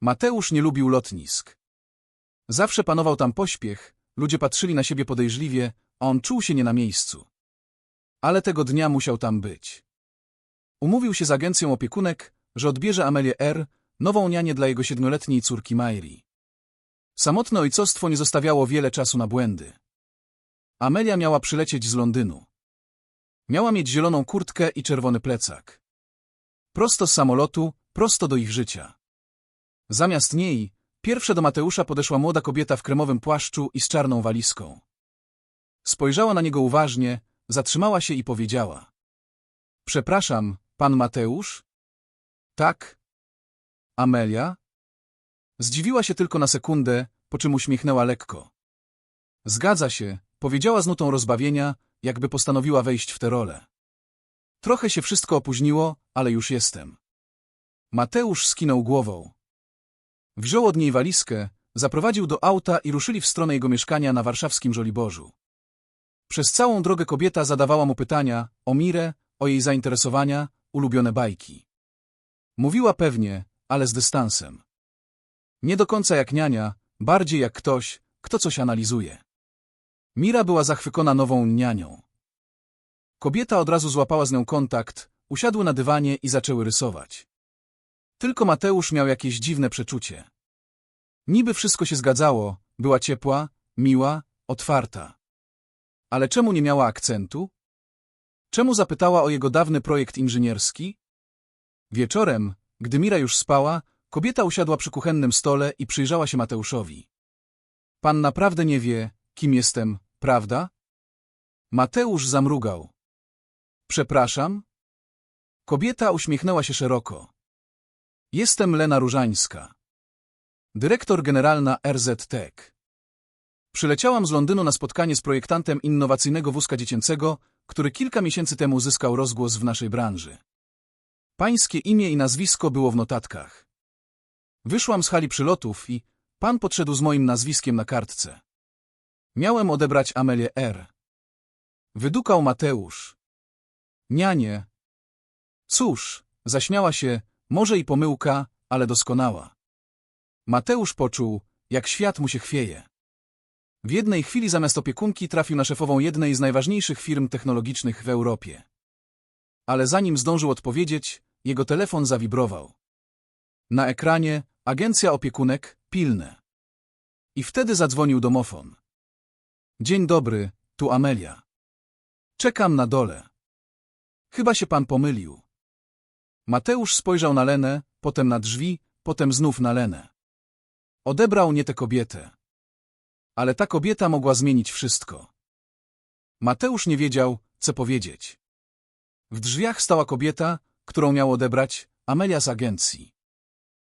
Mateusz nie lubił lotnisk. Zawsze panował tam pośpiech, ludzie patrzyli na siebie podejrzliwie, a on czuł się nie na miejscu. Ale tego dnia musiał tam być. Umówił się z agencją opiekunek, że odbierze Amelię R., nową nianię dla jego siedmioletniej córki Mairi. Samotne ojcostwo nie zostawiało wiele czasu na błędy. Amelia miała przylecieć z Londynu. Miała mieć zieloną kurtkę i czerwony plecak. Prosto z samolotu, prosto do ich życia. Zamiast niej, pierwsze do Mateusza podeszła młoda kobieta w kremowym płaszczu i z czarną walizką. Spojrzała na niego uważnie, zatrzymała się i powiedziała. Przepraszam, pan Mateusz? Tak. Amelia? Zdziwiła się tylko na sekundę, po czym uśmiechnęła lekko. Zgadza się, powiedziała z nutą rozbawienia, jakby postanowiła wejść w tę rolę. Trochę się wszystko opóźniło, ale już jestem. Mateusz skinął głową. Wziął od niej walizkę, zaprowadził do auta i ruszyli w stronę jego mieszkania na warszawskim Żoliborzu. Przez całą drogę kobieta zadawała mu pytania o Mirę, o jej zainteresowania, ulubione bajki. Mówiła pewnie, ale z dystansem. Nie do końca jak niania, bardziej jak ktoś, kto coś analizuje. Mira była zachwycona nową nianią. Kobieta od razu złapała z nią kontakt, usiadły na dywanie i zaczęły rysować. Tylko Mateusz miał jakieś dziwne przeczucie. Niby wszystko się zgadzało, była ciepła, miła, otwarta. Ale czemu nie miała akcentu? Czemu zapytała o jego dawny projekt inżynierski? Wieczorem, gdy Mira już spała, kobieta usiadła przy kuchennym stole i przyjrzała się Mateuszowi. Pan naprawdę nie wie, kim jestem, prawda? Mateusz zamrugał. Przepraszam? Kobieta uśmiechnęła się szeroko. Jestem Lena Różańska. Dyrektor generalna RZ Tech. Przyleciałam z Londynu na spotkanie z projektantem innowacyjnego wózka dziecięcego, który kilka miesięcy temu uzyskał rozgłos w naszej branży. Pańskie imię i nazwisko było w notatkach. Wyszłam z hali przylotów i pan podszedł z moim nazwiskiem na kartce. Miałem odebrać Amelię R. Wydukał Mateusz. Nianie. Cóż, zaśmiała się, może i pomyłka, ale doskonała. Mateusz poczuł, jak świat mu się chwieje. W jednej chwili zamiast opiekunki trafił na szefową jednej z najważniejszych firm technologicznych w Europie. Ale zanim zdążył odpowiedzieć, jego telefon zawibrował. Na ekranie agencja opiekunek, pilne. I wtedy zadzwonił domofon. Dzień dobry, tu Amelia. Czekam na dole. Chyba się pan pomylił. Mateusz spojrzał na Lenę, potem na drzwi, potem znów na Lenę. Odebrał nie tę kobietę. Ale ta kobieta mogła zmienić wszystko. Mateusz nie wiedział, co powiedzieć. W drzwiach stała kobieta, którą miał odebrać, Amelia z agencji.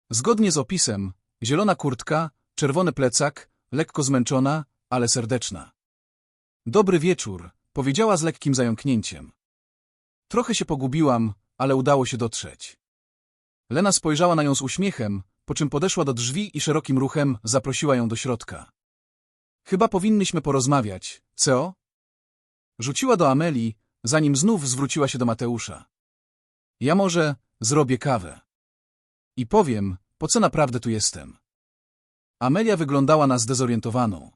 Zgodnie z opisem, zielona kurtka, czerwony plecak, lekko zmęczona, ale serdeczna. Dobry wieczór, powiedziała z lekkim zająknięciem. Trochę się pogubiłam, ale udało się dotrzeć. Lena spojrzała na nią z uśmiechem, po czym podeszła do drzwi i szerokim ruchem zaprosiła ją do środka. Chyba powinnyśmy porozmawiać, co? Rzuciła do Ameli, zanim znów zwróciła się do Mateusza. Ja może zrobię kawę. I powiem, po co naprawdę tu jestem. Amelia wyglądała na zdezorientowaną.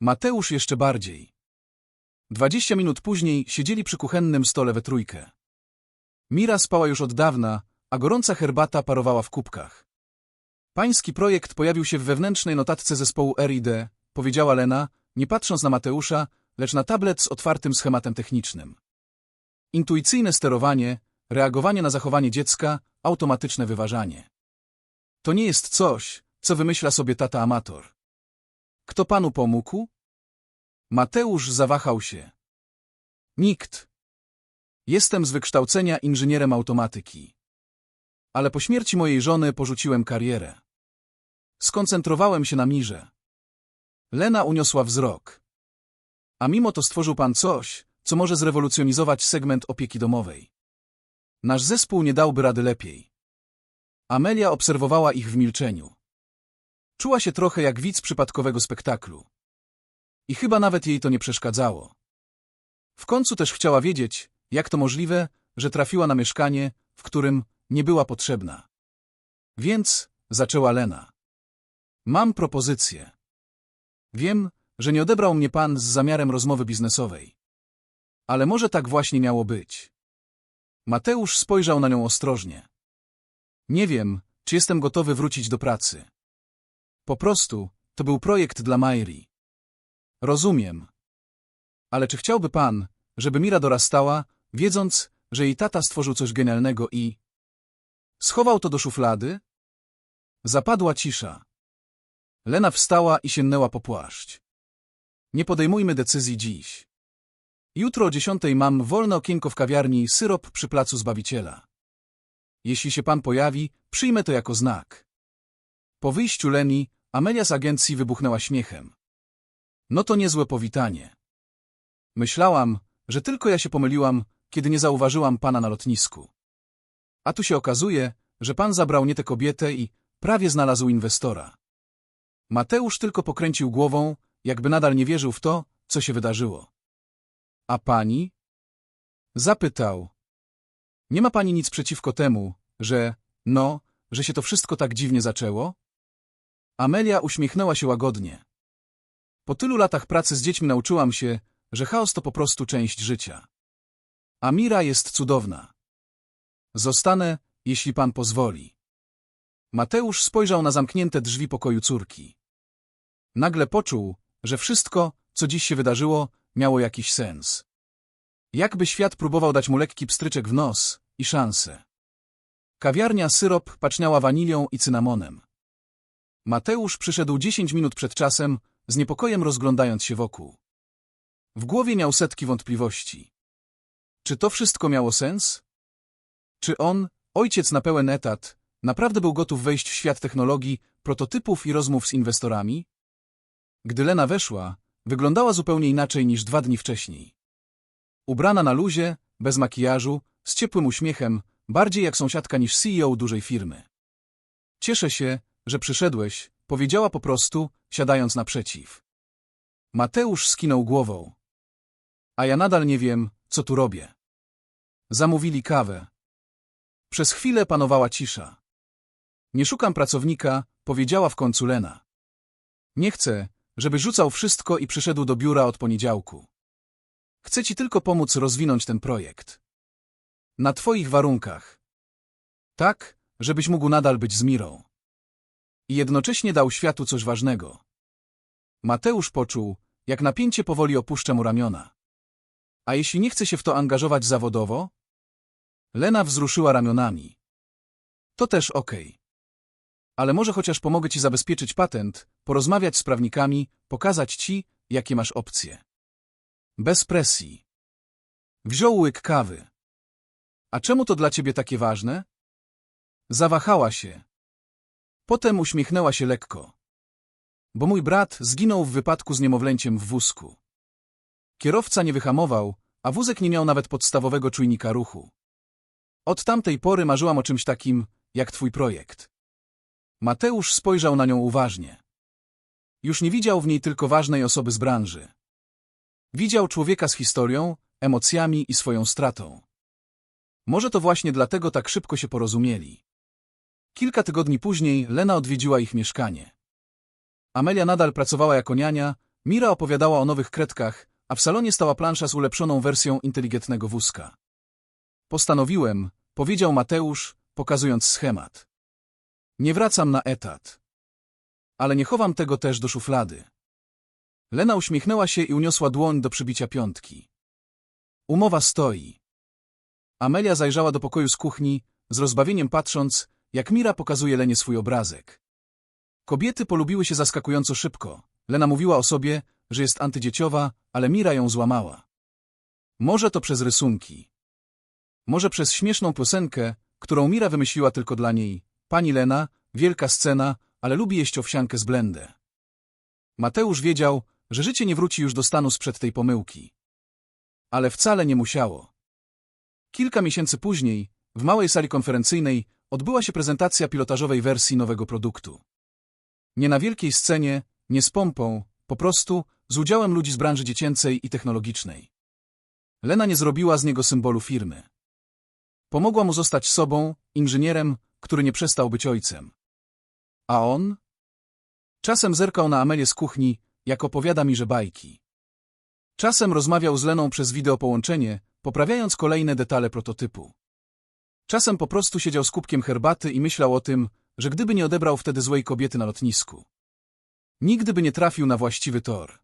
Mateusz jeszcze bardziej. Dwadzieścia minut później siedzieli przy kuchennym stole we trójkę. Mira spała już od dawna, a gorąca herbata parowała w kubkach. Pański projekt pojawił się w wewnętrznej notatce zespołu RID, powiedziała Lena, nie patrząc na Mateusza, lecz na tablet z otwartym schematem technicznym. Intuicyjne sterowanie, reagowanie na zachowanie dziecka, automatyczne wyważanie. To nie jest coś, co wymyśla sobie tata amator. Kto panu pomógł? Mateusz zawahał się. Nikt. Jestem z wykształcenia inżynierem automatyki. Ale po śmierci mojej żony porzuciłem karierę. Skoncentrowałem się na mirze. Lena uniosła wzrok. A mimo to stworzył pan coś, co może zrewolucjonizować segment opieki domowej. Nasz zespół nie dałby rady lepiej. Amelia obserwowała ich w milczeniu. Czuła się trochę jak widz przypadkowego spektaklu. I chyba nawet jej to nie przeszkadzało. W końcu też chciała wiedzieć, jak to możliwe, że trafiła na mieszkanie, w którym nie była potrzebna. Więc zaczęła Lena. Mam propozycję. Wiem, że nie odebrał mnie pan z zamiarem rozmowy biznesowej. Ale może tak właśnie miało być. Mateusz spojrzał na nią ostrożnie. Nie wiem, czy jestem gotowy wrócić do pracy. Po prostu, to był projekt dla Mairi. Rozumiem. Ale czy chciałby pan, żeby Mira dorastała, wiedząc, że jej tata stworzył coś genialnego i... Schował to do szuflady? Zapadła cisza. Lena wstała i sięgnęła po płaszcz. Nie podejmujmy decyzji dziś. Jutro o dziesiątej mam wolne okienko w kawiarni syrop przy placu Zbawiciela. Jeśli się pan pojawi, przyjmę to jako znak. Po wyjściu Leni, Amelia z agencji wybuchnęła śmiechem. No to niezłe powitanie. Myślałam, że tylko ja się pomyliłam, kiedy nie zauważyłam pana na lotnisku. A tu się okazuje, że pan zabrał nie tę kobietę i prawie znalazł inwestora. Mateusz tylko pokręcił głową, jakby nadal nie wierzył w to, co się wydarzyło. A pani? Zapytał. Nie ma pani nic przeciwko temu, że, no, że się to wszystko tak dziwnie zaczęło? Amelia uśmiechnęła się łagodnie. Po tylu latach pracy z dziećmi nauczyłam się, że chaos to po prostu część życia. Amira jest cudowna. Zostanę, jeśli pan pozwoli. Mateusz spojrzał na zamknięte drzwi pokoju córki. Nagle poczuł, że wszystko, co dziś się wydarzyło, miało jakiś sens. Jakby świat próbował dać mu lekki pstryczek w nos i szansę. Kawiarnia syrop paczniała wanilią i cynamonem. Mateusz przyszedł dziesięć minut przed czasem, z niepokojem rozglądając się wokół. W głowie miał setki wątpliwości. Czy to wszystko miało sens? Czy on, ojciec na pełen etat, naprawdę był gotów wejść w świat technologii, prototypów i rozmów z inwestorami? Gdy Lena weszła, wyglądała zupełnie inaczej niż dwa dni wcześniej. Ubrana na luzie, bez makijażu, z ciepłym uśmiechem, bardziej jak sąsiadka niż CEO dużej firmy. Cieszę się, że przyszedłeś, powiedziała po prostu, siadając naprzeciw. Mateusz skinął głową. A ja nadal nie wiem, co tu robię. Zamówili kawę. Przez chwilę panowała cisza. Nie szukam pracownika, powiedziała w końcu Lena. Nie chcę, żeby rzucał wszystko i przyszedł do biura od poniedziałku. Chcę ci tylko pomóc rozwinąć ten projekt. Na twoich warunkach. Tak, żebyś mógł nadal być z Mirą. I jednocześnie dał światu coś ważnego. Mateusz poczuł, jak napięcie powoli opuszcza mu ramiona. A jeśli nie chce się w to angażować zawodowo? Lena wzruszyła ramionami. To też okej. Okay. Ale może chociaż pomogę ci zabezpieczyć patent, porozmawiać z prawnikami, pokazać ci, jakie masz opcje. Bez presji. Wziął łyk kawy. A czemu to dla ciebie takie ważne? Zawahała się. Potem uśmiechnęła się lekko. Bo mój brat zginął w wypadku z niemowlęciem w wózku. Kierowca nie wyhamował, a wózek nie miał nawet podstawowego czujnika ruchu. Od tamtej pory marzyłam o czymś takim, jak twój projekt. Mateusz spojrzał na nią uważnie. Już nie widział w niej tylko ważnej osoby z branży. Widział człowieka z historią, emocjami i swoją stratą. Może to właśnie dlatego tak szybko się porozumieli. Kilka tygodni później Lena odwiedziła ich mieszkanie. Amelia nadal pracowała jako niania, Mira opowiadała o nowych kredkach, a w salonie stała plansza z ulepszoną wersją inteligentnego wózka. Postanowiłem, powiedział Mateusz, pokazując schemat. Nie wracam na etat. Ale nie chowam tego też do szuflady. Lena uśmiechnęła się i uniosła dłoń do przybicia piątki. Umowa stoi. Amelia zajrzała do pokoju z kuchni, z rozbawieniem patrząc, jak Mira pokazuje Lenie swój obrazek. Kobiety polubiły się zaskakująco szybko. Lena mówiła o sobie, że jest antydzieciowa, ale Mira ją złamała. Może to przez rysunki. Może przez śmieszną piosenkę, którą Mira wymyśliła tylko dla niej. Pani Lena, wielka scena, ale lubi jeść owsiankę z blendę. Mateusz wiedział, że życie nie wróci już do stanu sprzed tej pomyłki. Ale wcale nie musiało. Kilka miesięcy później, w małej sali konferencyjnej, odbyła się prezentacja pilotażowej wersji nowego produktu. Nie na wielkiej scenie, nie z pompą, po prostu z udziałem ludzi z branży dziecięcej i technologicznej. Lena nie zrobiła z niego symbolu firmy. Pomogła mu zostać sobą, inżynierem, który nie przestał być ojcem. A on? Czasem zerkał na Amelię z kuchni, jak opowiada mi, że bajki. Czasem rozmawiał z Leną przez wideopołączenie, poprawiając kolejne detale prototypu. Czasem po prostu siedział z kubkiem herbaty i myślał o tym, że gdyby nie odebrał wtedy złej kobiety na lotnisku, nigdy by nie trafił na właściwy tor.